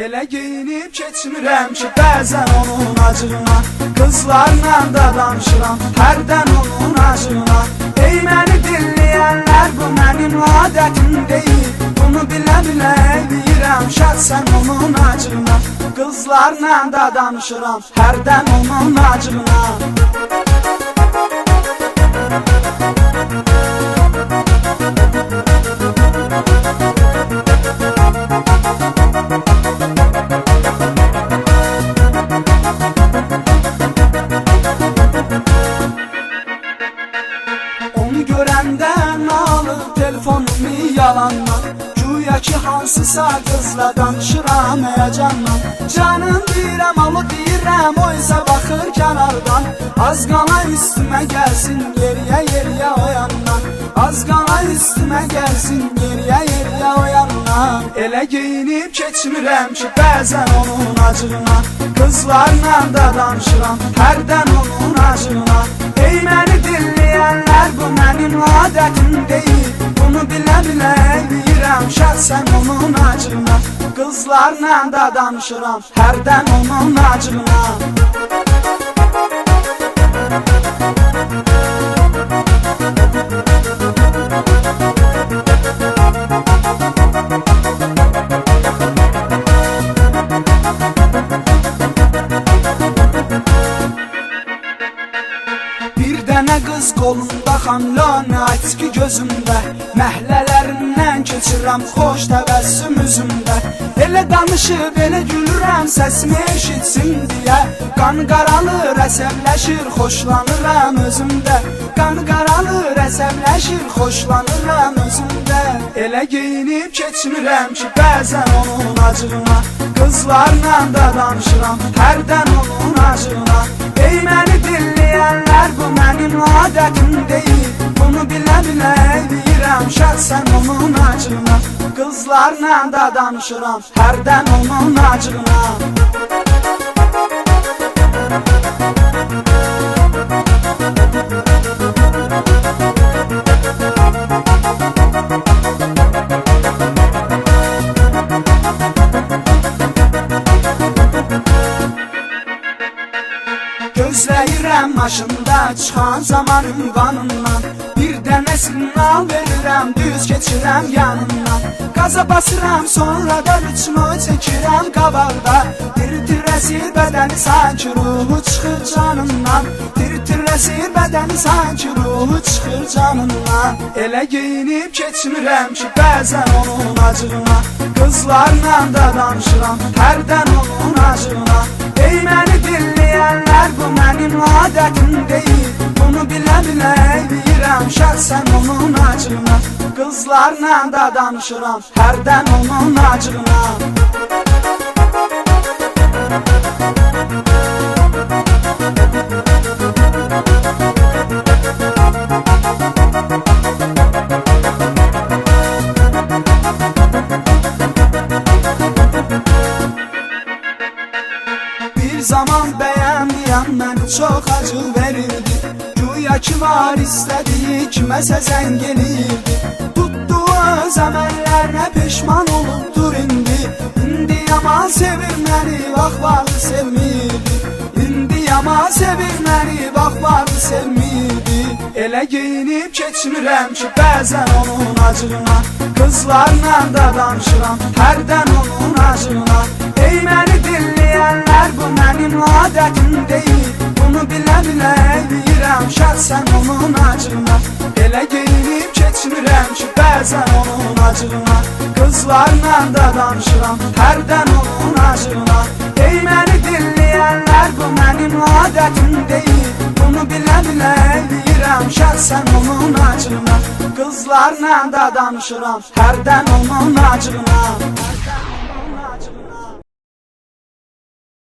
Elə geyinib keçmirəm ki, bəzən onun acığına Qızlarla da danışıram, hərdən onun acığına Ey məni dinləyənlər, bu mənim adətim deyil Bunu bilə-bilə eləyirəm, şəxsən onun acığına Qızlarla da danışıram, hərdən onun acığına görəndən alıb telefonumu yalandan Güya ki hansısa qızla danışıram həyəcanla Canım deyirəm, alı deyirəm, o isə baxır kənardan Az qala üstümə gəlsin, geriyə geriyə o yandan Az qala üstümə gəlsin, geriyə geriyə o yandan Elə geyinib keçmirəm ki, bəzən onun acığına Qızlarla da danışıram, hərdən onun acığına şəxsən onun acığına Qızlarla da danışıram, hərdən onun acığına Bir dənə qız qolunda xanlana içki gözümdə Məhlələrindən keçirəm xoş təbəssüm üzümdə Elə danışıb, elə gülürəm səsimi eşitsin deyə Qan qaralır, əsəbləşir, xoşlanıram özümdə Qan qaralır, əsəbləşir, xoşlanıram özümdə Elə geyinib keçmirəm ki, bəzən onun acığına Qızlarla da danışıram, hərdən onun acığına Ey məni dinləyənlər, bu mənim adətim deyil Bunu bilə-bilə şəxsən onun acığına Qızlarla da danışıram, hərdən onun acığına Gözləyirəm maşında çıxan zamanın qanından Signal verirəm, düz keçirəm yanından Qaza basıram, sonra da ritmo çəkirəm qabaqda Tir-tir əsir bədəni sanki ruhu çıxır canından Tir-tir əsir bədəni sanki ruhu çıxır canından Elə geyinib keçmirəm ki, bəzən onun acığına Qızlarla da danışıram, hərdən onun acığına Ey məni dinləyənlər, bu mənim adətim deyil Qızlarla da danışıram, hərdən onun acığına Bir zaman bəyənməyən məni çox acı verirdi. Güya ki var istədiyi kiməsə zəng eləyirdi peşman olubdur indi. İndi yaman sevir məni, vaxt vardı sevmirdi İndi yaman sevir məni, vaxt vardı sevmirdi Elə geyinib keçmirəm ki, bəzən onun acığına Qızlarla da danışıram, hərdən onun acığına Ey məni dinləyənlər, bu mənim adətim deyil Bunu bilə-bilə eləyirəm, şəxsən onun acığına Elə geyinib keçmirəm ki, bəzən onun acığına Qızlarla da danışıram, hərdən onun acığına Ey məni dinləyənlər, bu mənim adətim deyil. Bunu bilə-bilə eləyirəm, şəxsən onun acığına Qızlarla da danışıram, hərdən onun acığına